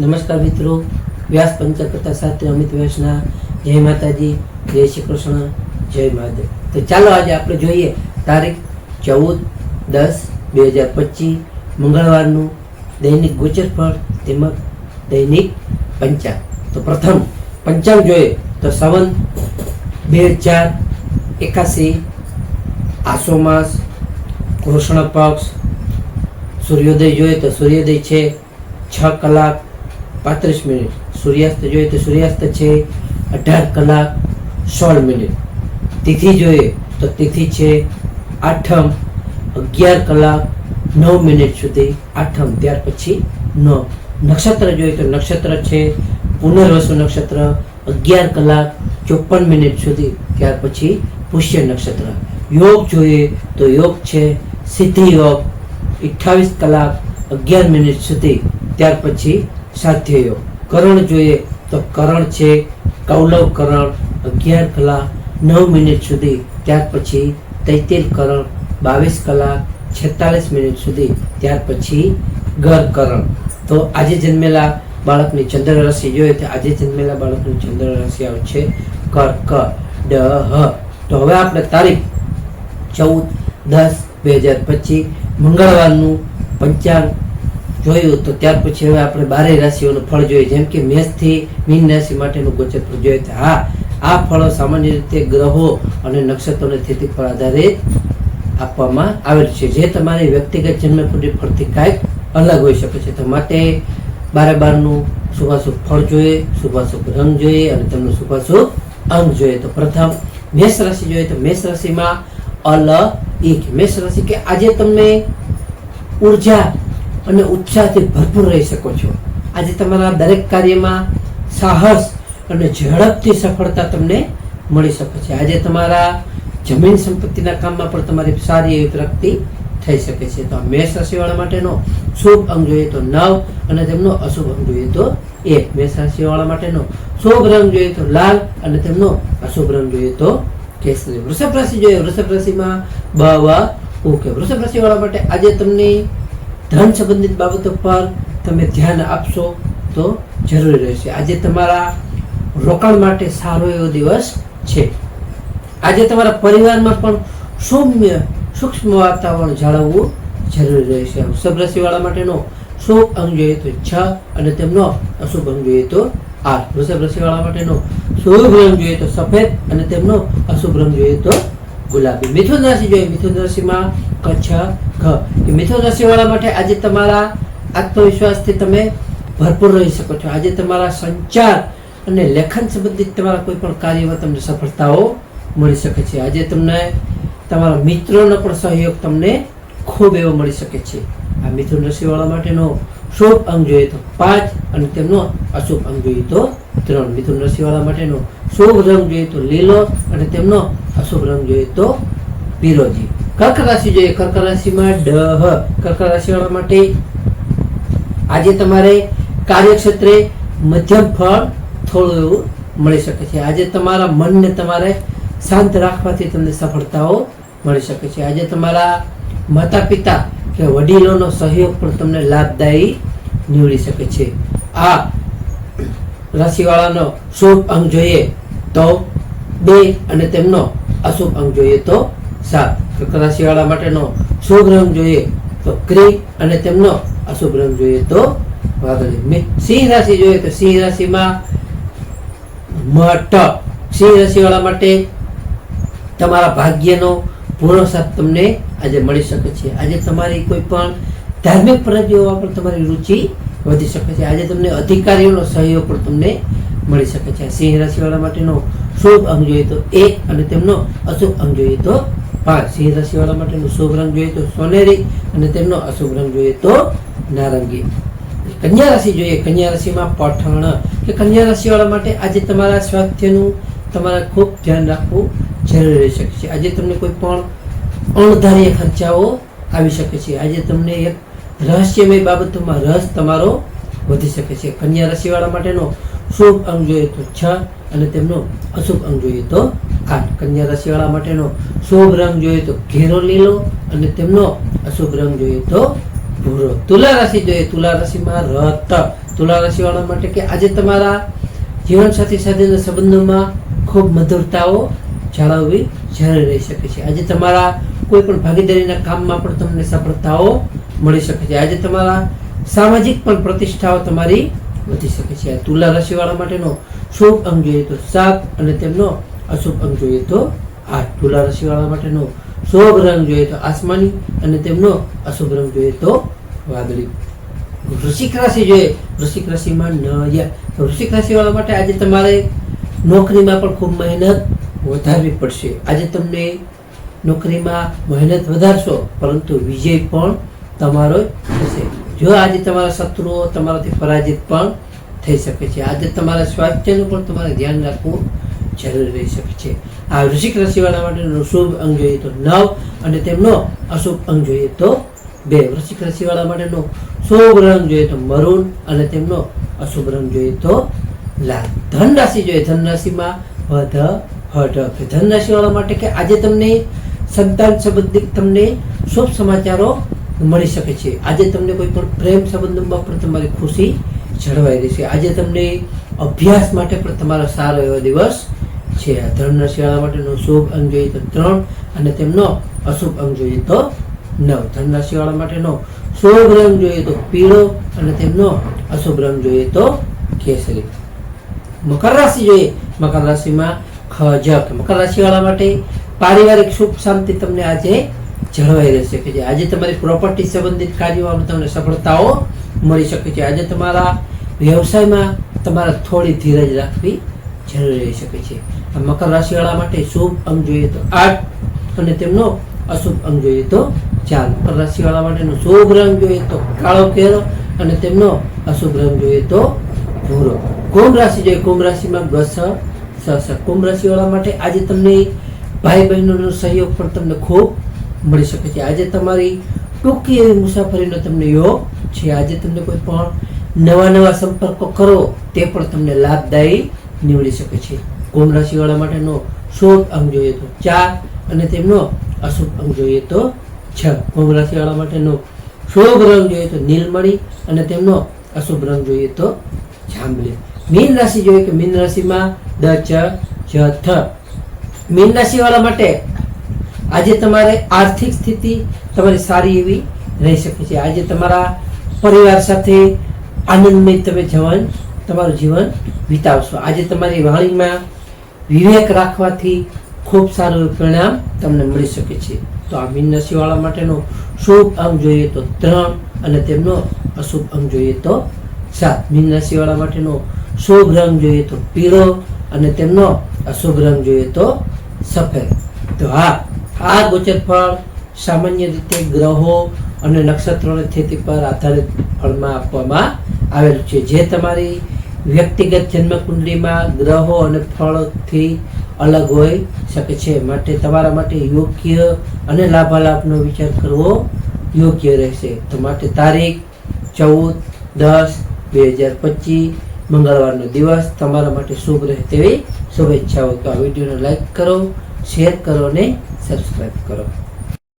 નમસ્કાર મિત્રો. વ્યાસ પંચકથા સાથે અમિત વ્યાસના જય માતાજી, જય શ્રી કૃષ્ણ, જય મહાદેવ. તો ચાલો આજે આપણે જોઈએ તારીખ ચૌદ દસ બે હજાર પચીસ, મંગળવારનું દૈનિક ગોચર તેમજ દૈનિક પંચાંગ. તો પ્રથમ પંચાંગ જોઈએ તો સવન બે હજાર એકાસી આસો માસ, કૃષ્ણ પક્ષ, સૂર્યોદય જોઈએ તો સૂર્યોદય છે, છ કલાક પાંત્રીસ મિનિટ. સૂર્યાસ્ત જોઈએ તો સૂર્યાસ્ત છે અઢાર કલાક સોળ મિનિટ. તિથિ જોઈએ તો તિથિ છે આઠમ અગિયાર કલાક નવ મિનિટ સુધી. આઠમ ત્યાર પછી નવ નક્ષત્ર જોઈએ તો નક્ષત્ર છે પુનર્વસુ નક્ષત્ર અગિયાર કલાક ચોપન મિનિટ સુધી. ત્યાર પછી પુષ્ય નક્ષત્ર. યોગ જોઈએ તો યોગ છે સિદ્ધિ યોગ. અઠ્ઠાવીસ કલાક અગિયાર મિનિટ સુધી. ત્યાર પછી સાધ્ય યોગ કરણ જોઈએ તો કરણ છે કૌલવ કરણ અગિયાર કલાક નવ મિનિટ સુધી. ત્યાર પછી તૈતિલ કરણ બાવીસ કલાક છેતાલીસ મિનિટ સુધી. ત્યાર પછી ગરકરણ તો આજે જન્મેલા બાળકની ચંદ્ર રાશિ જોઈએ તો આજે જન્મેલા બાળકની ચંદ્ર રાશિ આવે છે કર્ક ડ, હ. તો હવે આપણે તારીખ ચૌદ દસ બે હજાર પચીસ મંગળવારનું પંચાંગ જોયું, તો ત્યાર પછી હવે આપણે બારે રાશિઓનું ફળ જોઈએ. જેમ કે મેષથી મીન રાશિ માટેનું ગોચર ફળ જોઈએ. તો હા, આ ફળો સામાન્ય રીતે ગ્રહો અને નક્ષત્રોની સ્થિતિ પર આધારિત આપવામાં આવેલ છે. જે તમારી વ્યક્તિગત જન્મકુંડી ફળથી કાંઈક અલગ હોઈ શકે છે. તો માટે બારે બારનું શુભાશુભ ફળ જોઈએ, શુભાશુભ રંગ જોઈએ અને તેમનું શુભાશુભ અંગ જોઈએ. તો પ્રથમ મેષ રાશિ જોઈએ. તો મેષ રાશિમાં અલ એક મેષ રાશિ કે આજે તમને ઊર્જા અને ઉત્સાહથી ભરપૂર રહી શકો છો. આજે તમારા દરેક કાર્યમાં સાહસ અને ઝડપથી સફળતા તમને મળી શકે છે. આજે તમારા જમીન સંપત્તિના કામમાં પણ તમારી સારી એવી પ્રગતિ થઈ શકે છે. તો આ મેષ રાશિવાળા માટેનો શુભ અંગ જોઈએ તો નવ અને તેમનો અશુભ અંગ જોઈએ તો એક. મેષ રાશિવાળા માટેનો શુભ રંગ જોઈએ તો લાલ અને તેમનો અશુભ રંગ જોઈએ તો કેસરી. વૃષભ રાશિ જોઈએ. વૃષભ રાશિમાં બ વ ઓકે વૃષભ રાશિવાળા માટે આજે તમને ધન સંબંધિત બાબતો પર તમે ધ્યાન આપશો તો જરૂરી રહેશે. આજે તમારા રોકાણ માટે સારો એવો દિવસ છે. આજે તમારા પરિવારમાં પણ સૌમ્ય સૂક્ષ્મ વાતાવરણ જાળવવું જરૂરી રહેશે. વૃષભ રાશિવાળા માટેનો શુભ અંગ જોઈએ તો છ અને તેમનો અશુભ અંગ જોઈએ તો આઠ વૃષભ રાશિવાળા માટેનો શુભ રંગ જોઈએ તો સફેદ અને તેમનો અશુભ રંગ જોઈએ તો ગુલાબી. મિથુન રાશિ જોઈએ. મિથુન રાશિમાં કચ્છ કે મિથુન રાશિવાળા માટે આજે તમારા આત્મવિશ્વાસથી તમે ભરપૂર રહી શકો છો. આજે તમારા સંચાર અને લેખન સંબંધિત તમારા કોઈ પણ કાર્યમાં તમને સફળતાઓ મળી શકે છે. આજે તમને તમારા મિત્રોનો પણ સહયોગ તમને ખૂબ એવો મળી શકે છે. આ મિથુન રાશિવાળા માટેનો શુભ અંગ જોઈએ તો પાંચ અને તેમનો અશુભ અંગ જોઈએ તો ત્રણ. મિથુન રાશિવાળા માટેનો શુભ રંગ જોઈએ તો લીલો અને તેમનો અશુભ રંગ જોઈએ તો પીરોજી. કર્ક રાશિ જોઈએ. કર્ક રાશિમાં ડહ. કર્ક રાશિવાળા માટે આજે તમારે કાર્યક્ષેત્રે મધ્યમ ફળ થોડું એવું મળી શકે છે. આજે તમારા મનને તમારે શાંત રાખવાથી તમને સફળતાઓ મળી શકે છે. આજે તમારા માતા પિતા કે વડીલોનો સહયોગ પણ તમને લાભદાયી નીવડી શકે છે. આ રાશિવાળાનો શુભ અંગ જોઈએ તો બે અને તેમનો અશુભ અંગ જોઈએ તો સાત. કર્ક રાશિવાળા માટેનો શુભ રંગ જોઈએ તો ક્રીમ અને તેમનો અશુભ રંગ જોઈએ તો વાદળી. સિંહ રાશિ જોઈએ તો સિંહ રાશિમાં મઠ સિંહ રાશિવાળા માટે તમારા ભાગ્યનો પૂર્ણ સાથ તમને આજે મળી શકે છે. આજે તમારી કોઈ પણ ધાર્મિક ફરજીઓમાં પણ તમારી રુચિ વધી શકે છે. આજે તમને અધિકારીઓનો સહયોગ પણ તમને મળી શકે છે. સિંહ રાશિવાળા માટેનો શુભ અંગ જોઈએ તો એક અને તેમનો અશુભ અંગ જોઈએ તો પાંચ સિંહ રાશિવાળા માટેનો શુભ રંગ જોઈએ તો સોનેરી અને તેમનો અશુભ રંગ જોઈએ તો નારંગી. કન્યા રાશિ જોઈએ. કન્યા રાશિમાં પઠણ. કે કન્યા રાશિવાળા માટે આજે તમારા સ્વાસ્થ્યનું તમારે ખૂબ ધ્યાન રાખવું જરૂરી રહી શકે છે. આજે તમને કોઈ પણ અણધાર્ય ખર્ચાઓ આવી શકે છે. આજે તમને એક રહસ્યમય બાબતોમાં રસ તમારો વધી શકે છે. કન્યા રાશિવાળા માટેનો શુભ અંગ જોઈએ તો છ અને તેમનો અશુભ અંગ જોઈએ તો આઠ. કન્યા રાશિવાળા માટેનો શુભ રંગ જોઈએ તો ઘેરો લીલો અને તેમનો અશુભ રંગ જોઈએ તો ભૂરો. તુલા રાશિ જોઈએ, તુલા રાશિમાં રત. તુલા રાશિવાળા માટે કે આજે તમારા જીવનસાથી સાથેના સંબંધોમાં ખૂબ મધુરતાઓ જાળવવી જરૂરી રહી શકે છે. આજે તમારા કોઈ પણ ભાગીદારીના કામમાં પણ તમને સફળતાઓ મળી શકે છે. આજે તમારા સામાજિક પણ પ્રતિષ્ઠાઓ તમારી વધી શકે છે. તુલા રાશિવાળા માટેનો શુભ અંગ જોઈએ તો સાત અને તેમનો અશુભ અંગ જોઈએ તો આઠ. તુલા રાશિવાળા માટેનો શુભ રંગ જોઈએ તો આસમાની અને તેમનો અશુભ રંગ જોઈએ તો વાદળી. વૃશ્ચિક રાશિ જોઈએ. વૃશ્ચિક રાશિમાં નયા તો રાશિવાળા માટે આજે તમારે નોકરીમાં પણ ખૂબ મહેનત વધારવી પડશે. આજે તમને નોકરીમાં મહેનત વધારશો, પરંતુ વિજય પણ તમારો થશે. જો આજે તમારા શત્રુઓ તમારાથી પરાજિત પણ થઈ શકે છે. આજે તમારા સ્વાસ્થ્યનું પણ તમારે ધ્યાન રાખવું જરૂરી રહી શકે છે. આ વૃશ્ચિક રાશિવાળા માટેનો શુભ અંગ જોઈએ તો નવ અને તેમનો અશુભ અંગ જોઈએ તો બે. વૃશ્ચિક રાશિવાળા માટેનો શુભ રંગ જોઈએ તો મરૂન અને તેમનો અશુભ રંગ જોઈએ તો લાલ. ધન રાશિ જોઈએ. ધન રાશિમાં વધ કે ધન રાશિવાળા માટે કે આજે તમને સંતાન સંબંધિત તમને શુભ સમાચારો મળી શકે છે. આજે તમને કોઈ પણ પ્રેમ સંબંધોમાં પણ તમારી ખુશી જળવાઈ રહેશે. આજે તમને અભ્યાસ માટે પણ તમારો સારો એવો દિવસ છે. આ શિયાળા માટેનો શુભ અંગ જોઈએ તો ત્રણ અને તેમનો અશુભ અંગ જોઈએ તો નવ. ધનના શિયાળા માટેનો શુભ રંગ જોઈએ તો પીળો અને તેમનો અશુભ રંગ જોઈએ તો કેસરી. મકર રાશિ જોઈએ. મકર રાશિમાં ખજક. મકર રાશિવાળા માટે પારિવારિક સુખ શાંતિ તમને આજે જળવાઈ રહી શકે છે આજે તમારી પ્રોપર્ટી સંબંધિત કાર્યોમાં તમને સફળતાઓ મળી શકે છે. આજે તમારા વ્યવસાયમાં તમારે થોડી ધીરજ રાખવી જરૂરી રહી શકે છે. મકર રાશિવાળા માટે શુભ અંગ જોઈએ તો આઠ અને તેમનો અશુભ અંગ જોઈએ તો ચાર. મકર રાશિવાળા માટેનો શુભ રંગ જોઈએ તો કાળો કેરો અને તેમનો અશુભ રંગ જોઈએ તો ભૂરો. કુંભ રાશિ જોઈએ. કુંભ રાશિમાં બસ સ સ કુંભ રાશિવાળા માટે આજે તમને ભાઈ બહેનોનો સહયોગ પણ તમને ખૂબ મળી શકે છે. આજે તમારી ટૂંકી એવી મુસાફરીનો તમને યોગ છે. આજે તમને કોઈ પણ નવા નવા સંપર્કો કરો, તે પણ તમને લાભદાયી નીવડી શકે છે. કુંભ રાશિવાળા માટેનો શુભ અંગ જોઈએ તો ચાર અને તેમનો અશુભ અંગ જોઈએ તો છ. કુંભ રાશિવાળા માટેનો શુભ રંગ જોઈએ તો નીલમણી અને તેમનો અશુભ રંગ જોઈએ તો જાંબલી. મીન રાશિ જોઈએ કે મીન રાશિમાં દ, ચ, જ, થ. મીન રાશિવાળા માટે આજે તમારે આર્થિક સ્થિતિ તમારી સારી એવી રહી શકે છે. આજે તમારા પરિવાર સાથે આનંદમય તમે જવાન, તમારું જીવન વિતાવશો. આજે તમારી વાણીમાં વિવેક રાખવાથી ખૂબ સારું પરિણામ તમને મળી શકે છે. તો આ મીન માટેનો શુભ અંગ જોઈએ તો ત્રણ અને તેમનો અશુભ અંગ જોઈએ તો સાત. મીન માટેનો શુભ રંગ જોઈએ તો પીળો અને તેમનો અશુભ રંગ જોઈએ તો સફેદ. તો હા આ ગોચર ફળ સામાન્ય રીતે ગ્રહો અને નક્ષત્રોની સ્થિતિ પર આધારિત ફળમાં આપવામાં આવેલું છે. જે તમારી વ્યક્તિગત જન્મકુંડલીમાં ગ્રહો અને ફળથી અલગ હોઈ શકે છે. માટે તમારા માટે યોગ્ય અને લાભાલાભનો વિચાર કરવો યોગ્ય રહેશે. તો માટે તારીખ ચૌદ દસ બે હજાર પચીસ, મંગળવારનો દિવસ તમારા માટે શુભ રહે તેવી શુભેચ્છાઓ. તો આ વિડીયોને લાઈક કરો શેર કરો ને સબસ્ક્રાઈબ કરો.